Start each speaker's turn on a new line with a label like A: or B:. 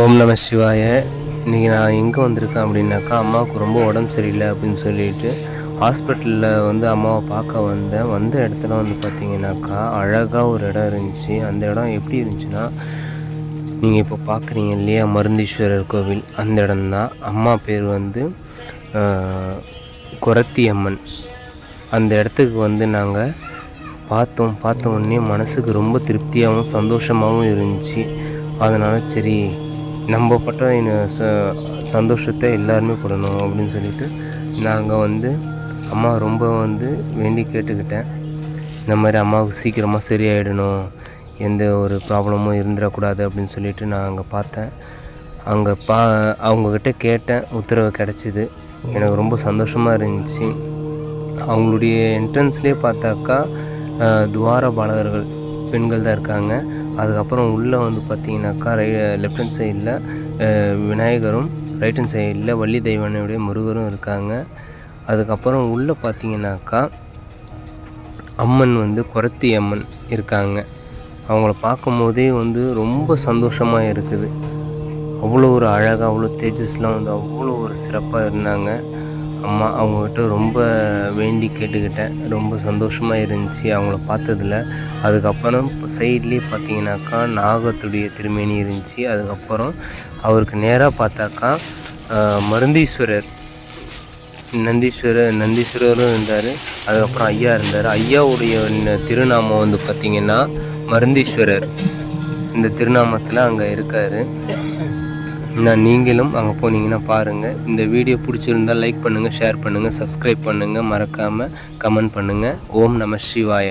A: ஓம் நம சிவாய. இன்றைக்கி நான் எங்கே வந்திருக்கேன் அப்படின்னாக்கா அம்மாவுக்கு ரொம்ப உடம்பு சரியில்லை அப்படின்னு சொல்லிட்டு ஹாஸ்பிட்டலில் வந்து அம்மாவை பார்க்க வந்தேன். வந்த இடத்துல வந்து பார்த்தீங்கன்னாக்கா அழகாக ஒரு இடம் இருந்துச்சு. அந்த இடம் எப்படி இருந்துச்சுன்னா நீங்கள் இப்போ பார்க்குறீங்க இல்லையா மருந்தீஸ்வரர் கோவில். அந்த இடம்தான். அம்மா பேர் வந்து குரத்தி அம்மன் அந்த இடத்துக்கு வந்து நாங்கள் பார்த்தோம். பார்த்த உடனே மனசுக்கு ரொம்ப திருப்தியாகவும் சந்தோஷமாகவும் இருந்துச்சு. அதனால் சரி நம்ம பட்ட ச சந்தோஷத்தை எல்லாருமே படணும் அப்படின்னு சொல்லிட்டு நாங்கள் வந்து அம்மா ரொம்ப வந்து வேண்டி கேட்டுக்கிட்டேன். இந்த மாதிரி அம்மாவுக்கு சீக்கிரமாக சரியாயிடணும் எந்த ஒரு ப்ராப்ளமும் இருந்துடக்கூடாது அப்படின்னு சொல்லிட்டு நான் அங்கே பார்த்தேன். அங்கே பா அவங்கக்கிட்ட கேட்டேன் உத்தரவு கிடச்சிது. எனக்கு ரொம்ப சந்தோஷமாக இருந்துச்சு. அவங்களுடைய என்ட்ரன்ஸ்லேயே பார்த்தாக்கா துவார பாலகர்கள் பெண்கள் தான் இருக்காங்க. அதுக்கப்புறம் உள்ளே வந்து பார்த்தீங்கன்னாக்கா ரை லெஃப்ட் ஹேண்ட் சைடில் விநாயகரும் ரைட் ஹேண்ட் சைடில் வள்ளி தெய்வானையுடைய முருகரும் இருக்காங்க. அதுக்கப்புறம் உள்ளே பார்த்தீங்கன்னாக்கா அம்மன் வந்து குரத்தி அம்மன் இருக்காங்க. அவங்கள பார்க்கும்போதே வந்து ரொம்ப சந்தோஷமாக இருக்குது. அவ்வளோ ஒரு அழகாக அவ்வளோ தேஜஸ்லாம் வந்து அவ்வளோ ஒரு சிறப்பாக இருந்தாங்க. அம்மா அவங்கக்கிட்ட ரொம்ப வேண்டி கேட்டுக்கிட்டேன். ரொம்ப சந்தோஷமாக இருந்துச்சு அவங்கள பார்த்ததுல. அதுக்கப்புறம் சைட்லேயே பார்த்தீங்கன்னாக்கா நாகத்துடைய திருமேனி இருந்துச்சு. அதுக்கப்புறம் அவருக்கு நேராக பார்த்தாக்கா மருந்தீஸ்வரர். நந்தீஸ்வரர் நந்தீஸ்வரரும் இருந்தார். அதுக்கப்புறம் ஐயா இருந்தார். ஐயாவுடைய திருநாமம் வந்து பார்த்திங்கன்னா மருந்தீஸ்வரர். இந்த திருநாமத்தில் அங்கே இருக்கார். நான் நீங்களும் அங்கே போனீங்கன்னா பாருங்கள் இந்த வீடியோ பிடிச்சிருந்தால் லைக் பண்ணுங்கள் ஷேர் பண்ணுங்கள் சப்ஸ்கிரைப் பண்ணுங்கள் மறக்காமல் கமெண்ட் பண்ணுங்கள் ஓம் நம சிவாய.